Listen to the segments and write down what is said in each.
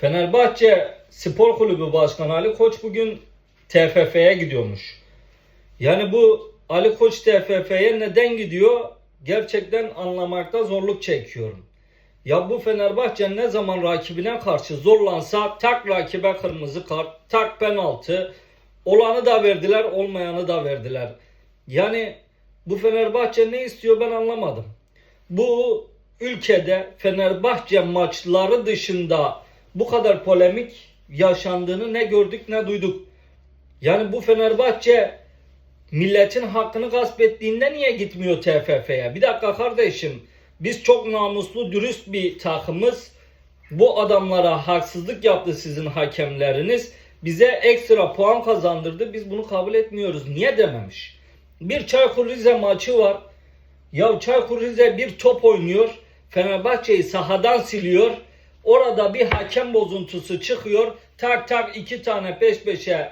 Fenerbahçe Spor Kulübü Başkanı Ali Koç bugün TFF'ye gidiyormuş. Yani bu Ali Koç TFF'ye neden gidiyor? Gerçekten anlamakta zorluk çekiyorum. Ya bu Fenerbahçe ne zaman rakibine karşı zorlansa tak rakibe kırmızı kart, tak penaltı. Olanı da verdiler, olmayanı da verdiler. Yani bu Fenerbahçe ne istiyor ben anlamadım. Bu ülkede Fenerbahçe maçları dışında bu kadar polemik yaşandığını ne gördük ne duyduk. Yani bu Fenerbahçe milletin hakkını gasp ettiğinde niye gitmiyor TFF'ye? Bir dakika kardeşim. Biz çok namuslu, dürüst bir takımız. Bu adamlara haksızlık yaptı sizin hakemleriniz. Bize ekstra puan kazandırdı. Biz bunu kabul etmiyoruz. Niye dememiş? Bir Çaykur Rize maçı var. Ya Çaykur Rize bir top oynuyor. Fenerbahçe'yi sahadan siliyor. Orada bir hakem bozuntusu çıkıyor. Tak tak iki tane peş peşe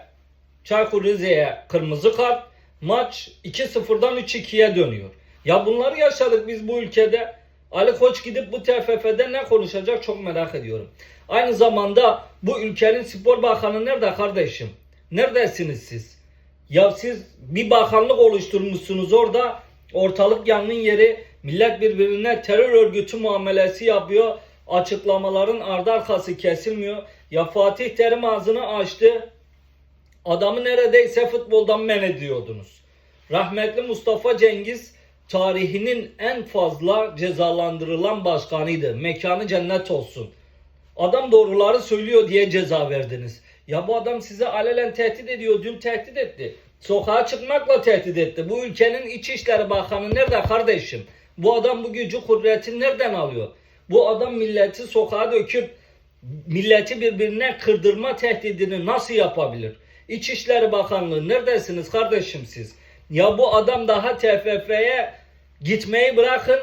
Çaykur Rize'ye kırmızı kart. Maç 2-0'dan 3-2'ye dönüyor. Ya bunları yaşadık biz bu ülkede. Ali Koç gidip bu TFF'de ne konuşacak çok merak ediyorum. Aynı zamanda bu ülkenin spor bakanı nerede kardeşim? Neredesiniz siz? Ya siz bir bakanlık oluşturmuşsunuz orada. Ortalık yangın yeri. Millet birbirine terör örgütü muamelesi yapıyor. Açıklamaların ardı arkası kesilmiyor. Ya Fatih Terim ağzını açtı. Adamı neredeyse futboldan men ediyordunuz. Rahmetli Mustafa Cengiz tarihinin en fazla cezalandırılan başkanıydı. Mekanı cennet olsun. Adam doğruları söylüyor diye ceza verdiniz. Ya bu adam size alelen tehdit ediyor. Dün tehdit etti. Sokağa çıkmakla tehdit etti. Bu ülkenin İçişleri Bakanı nerede kardeşim? Bu adam bu gücü kudreti nereden alıyor? Bu adam milleti sokağa döküp milleti birbirine kırdırma tehdidini nasıl yapabilir? İçişleri Bakanlığı neredesiniz kardeşim siz? Ya bu adam daha TFF'ye gitmeyi bırakın.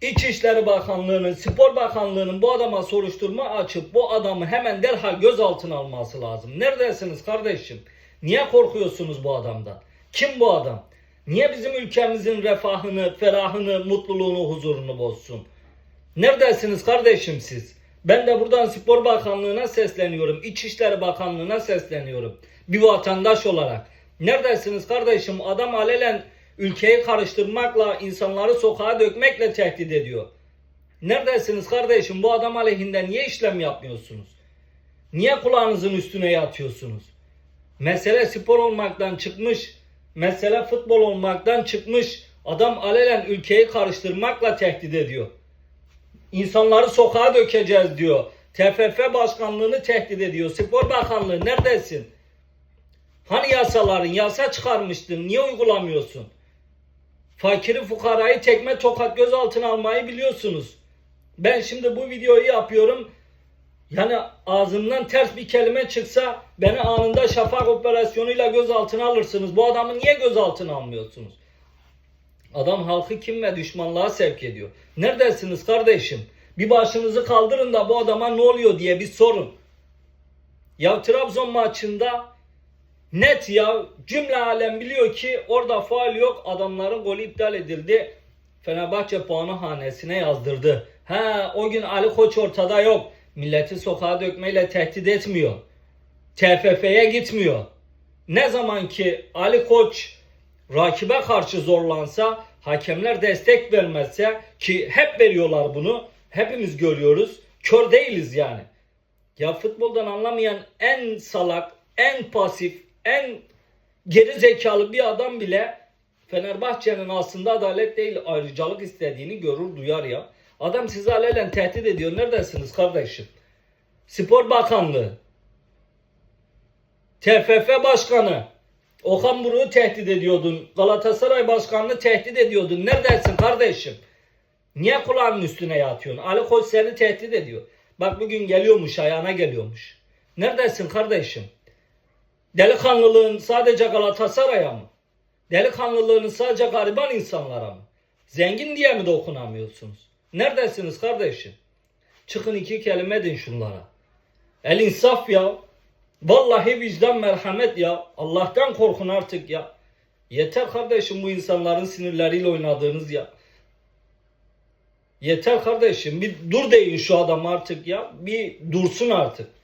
İçişleri Bakanlığı'nın, Spor Bakanlığı'nın bu adama soruşturma açıp bu adamı hemen derhal gözaltına alması lazım. Neredesiniz kardeşim? Niye korkuyorsunuz bu adamdan? Kim bu adam? Niye bizim ülkemizin refahını, ferahını, mutluluğunu, huzurunu bozsun? Neredesiniz kardeşim siz? Ben de buradan Spor Bakanlığı'na sesleniyorum. İçişleri Bakanlığı'na sesleniyorum. Bir vatandaş olarak. Neredesiniz kardeşim? Adam alelen ülkeyi karıştırmakla, insanları sokağa dökmekle tehdit ediyor. Neredesiniz kardeşim? Bu adam aleyhinde niye işlem yapmıyorsunuz? Niye kulağınızın üstüne yatıyorsunuz? Mesele spor olmaktan çıkmış. Mesele futbol olmaktan çıkmış. Adam alelen ülkeyi karıştırmakla tehdit ediyor. İnsanları sokağa dökeceğiz diyor. TFF başkanlığını tehdit ediyor. Spor Bakanlığı neredesin? Hani yasaların yasa çıkarmıştın niye uygulamıyorsun? Fakiri fukarayı tekme tokat gözaltına almayı biliyorsunuz. Ben şimdi bu videoyu yapıyorum. Yani ağzımdan ters bir kelime çıksa beni anında şafak operasyonuyla gözaltına alırsınız. Bu adamı niye gözaltına almıyorsunuz? Adam halkı kim ve düşmanlığa sevk ediyor. Neredesiniz kardeşim? Bir başınızı kaldırın da bu adama ne oluyor diye bir sorun. Ya Trabzon maçında net ya cümle alem biliyor ki orada faal yok. Adamların golü iptal edildi. Fenerbahçe puanı hanesine yazdırdı. Ha o gün Ali Koç ortada yok. Milleti sokağa dökmeyle tehdit etmiyor. TFF'ye gitmiyor. Ne zaman ki Ali Koç rakibe karşı zorlansa, hakemler destek vermezse ki hep veriyorlar bunu. Hepimiz görüyoruz. Kör değiliz yani. Ya futboldan anlamayan en salak, en pasif, en geri zekalı bir adam bile Fenerbahçe'nin aslında adalet değil ayrıcalık istediğini görür duyar ya. Adam sizi alelen tehdit ediyor. Neredesiniz kardeşim? Spor Bakanlığı. TFF Başkanı. Okan Buruk'u tehdit ediyordun. Galatasaray Başkanı'nı tehdit ediyordun. Neredesin kardeşim? Niye kulağının üstüne yatıyorsun? Ali Koç seni tehdit ediyor. Bak bugün geliyormuş, ayağına geliyormuş. Neredesin kardeşim? Delikanlılığın sadece Galatasaray'a mı? Delikanlılığın sadece gariban insanlara mı? Zengin diye mi dokunamıyorsunuz? Neredesiniz kardeşim? Çıkın iki kelime edin şunlara. El insaf ya. Vallahi vicdan merhamet ya. Allah'tan korkun artık ya. Yeter kardeşim bu insanların sinirleriyle oynadığınız ya. Yeter kardeşim bir dur deyin şu adam artık ya. Bir dursun artık.